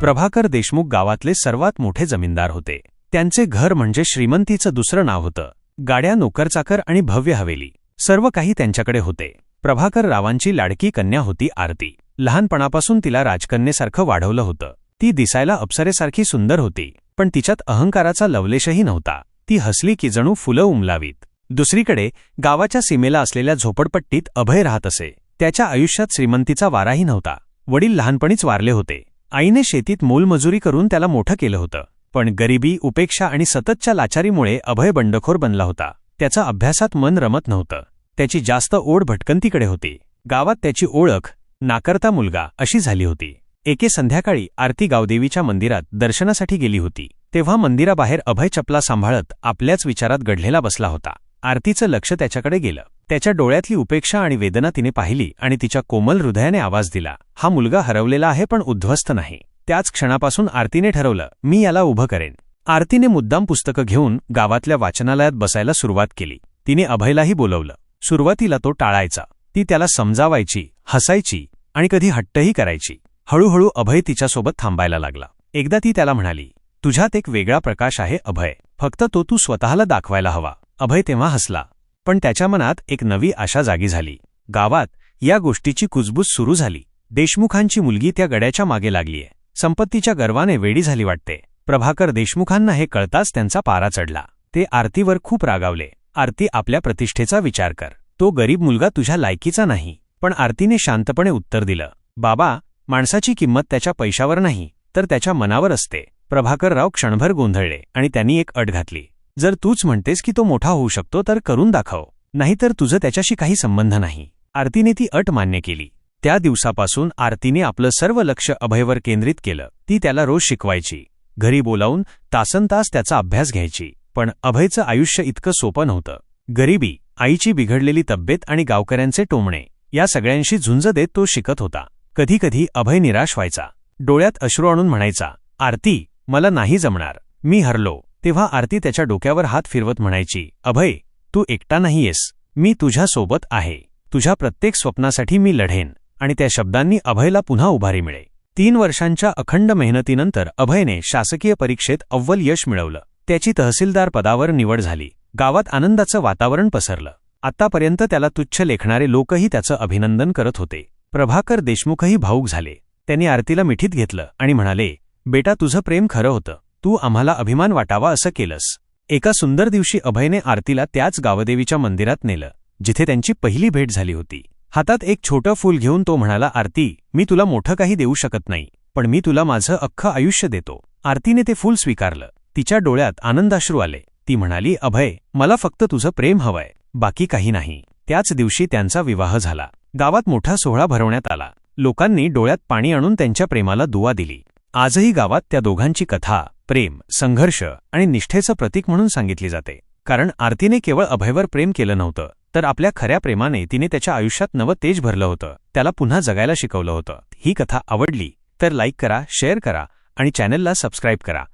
प्रभाकर देशमुख गावातले सर्वात मोठे जमीनदार होते. त्यांचे घर म्हणजे श्रीमंतीचं दुसरं नाव होतं. गाड्या नोकरचाकर आणि भव्य हवेली. सर्व काही त्यांच्याकडे होते. प्रभाकर रावांची लाडकी कन्या होती आरती. लहानपणापासून तिला राजकन्येसारखं वाढवलं होतं. ती दिसायला अप्सरेसारखी सुंदर होती पण तिच्यात अहंकाराचा लवलेशही नव्हता. ती हसली की जणू फुलं उमलावीत. दुसरीकडे गावाच्या सीमेला असलेल्या झोपडपट्टीत अभय राहत असे. त्याच्या आयुष्यात श्रीमंतीचा वाराही नव्हता. वडील लहानपणीच वारले होते. आईने शेतीत मोलमजुरी करून त्याला मोठं केलं होतं पण गरिबी उपेक्षा आणि सततच्या लाचारीमुळे अभय बंडखोर बनला होता. त्याचं अभ्यासात मन रमत नव्हतं. त्याची जास्त ओढ भटकंतीकडे होती. गावात त्याची ओळख नाकरता मुलगा अशी झाली होती. एके संध्याकाळी आरती गावदेवीच्या मंदिरात दर्शनासाठी गेली होती. तेव्हा मंदिराबाहेर अभय चपला सांभाळत आपल्याच विचारात गढलेला बसला होता. आरतीचं लक्ष त्याच्याकडे गेलं. त्याच्या डोळ्यातली उपेक्षा आणि वेदना तिने पाहिली आणि तिच्या कोमल हृदयाने आवाज दिला. हा मुलगा हरवलेला आहे पण उद्ध्वस्त नाही. त्याच क्षणापासून आरतीने ठरवलं मी याला उभं करेन. आरतीने मुद्दाम पुस्तकं घेऊन गावातल्या वाचनालयात बसायला सुरुवात केली. तिने अभयलाही बोलवलं. सुरुवातीला तो टाळायचा. ती त्याला समजावायची हसायची आणि कधी हट्टही करायची. हळूहळू अभय तिच्यासोबत थांबायला लागला. एकदा ती त्याला म्हणाली तुझ्यात एक वेगळा प्रकाश आहे अभय. फक्त तो तू स्वतःला दाखवायला हवा. अभय तेव्हा हसला. पण त्याच्या मनात एक नवी आशा जागी झाली. गावात या गोष्टीची कुजबूज सुरू झाली. देशमुखांची मुलगी त्या गड्याच्या मागे लागलीय. संपत्तीच्या गर्वाने वेडी झाली वाटते. प्रभाकर देशमुखांना हे कळताच त्यांचा पारा चढला. ते आरतीवर खूप रागावले. आरती आपल्या प्रतिष्ठेचा विचार कर. तो गरीब मुलगा तुझ्या लायकीचा नाही. पण आरतीने शांतपणे उत्तर दिलं. बाबा माणसाची किंमत त्याच्या पैशावर नाही तर त्याच्या मनावर असते. प्रभाकरराव क्षणभर गोंधळले आणि त्यांनी एक अट घातली. जर तूच म्हणतेस की तो मोठा होऊ शकतो तर करून दाखव. नाहीतर तुझं त्याच्याशी काही संबंध नाही. आरतीने ती अट मान्य केली. त्या दिवसापासून आरतीने आपलं सर्व लक्ष अभयवर केंद्रित केलं. ती त्याला रोज शिकवायची. घरी बोलावून तासनतास त्याचा अभ्यास घ्यायची. पण अभयचं आयुष्य इतकं सोपं नव्हतं. गरिबी आईची बिघडलेली तब्येत आणि गावकऱ्यांचे टोमणे या सगळ्यांशी झुंज देत तो शिकत होता. कधीकधी अभय निराश व्हायचा. डोळ्यात अश्रू आणून म्हणायचा आरती मला नाही जमणार. मी हरलो. तेव्हा आरती त्याच्या डोक्यावर हात फिरवत म्हणायची अभय तू एकटा नाहीयेस. मी तुझ्यासोबत आहे. तुझ्या प्रत्येक स्वप्नासाठी मी लढेन. आणि त्या शब्दांनी अभयला पुन्हा उभारी मिळे. तीन वर्षांच्या अखंड मेहनतीनंतर अभयने शासकीय परीक्षेत अव्वल यश मिळवलं. त्याची तहसीलदार पदावर निवड झाली. गावात आनंदाचं वातावरण पसरलं. आतापर्यंत त्याला तुच्छ लेखणारे लोकही त्याचं अभिनंदन करत होते. प्रभाकर देशमुखही भाऊक झाले. त्यांनी आरतीला मिठीत घेतलं आणि म्हणाले बेटा तुझं प्रेम खरं होतं. तू आम्हाला अभिमान वाटावा असं केलंस. एका सुंदर दिवशी अभयने आरतीला त्याच गावदेवीच्या मंदिरात नेलं जिथे त्यांची पहिली भेट झाली होती. हातात एक छोटं फूल घेऊन तो म्हणाला आरती मी तुला मोठं काही देऊ शकत नाही पण मी तुला माझं अख्खं आयुष्य देतो. आरतीने ते फूल स्वीकारलं. तिच्या डोळ्यात आनंदाश्रू आले. ती म्हणाली अभय मला फक्त तुझं प्रेम हवंय बाकी काही नाही. त्याच दिवशी त्यांचा विवाह झाला. गावात मोठा सोहळा भरवण्यात आला. लोकांनी डोळ्यात पाणी आणून त्यांच्या प्रेमाला दुवा दिली. आजही गावात त्या दोघांची कथा प्रेम संघर्ष आणि निष्ठेचं प्रतीक म्हणून सांगितली जाते. कारण आरतीने केवळ अभयवर प्रेम केलं नव्हतं तर आपल्या खऱ्या प्रेमाने तिने त्याच्या आयुष्यात नवं तेज भरलं होतं. त्याला पुन्हा जगायला शिकवलं होतं. ही कथा आवडली तर लाईक करा शेअर करा आणि चॅनलला सबस्क्राईब करा.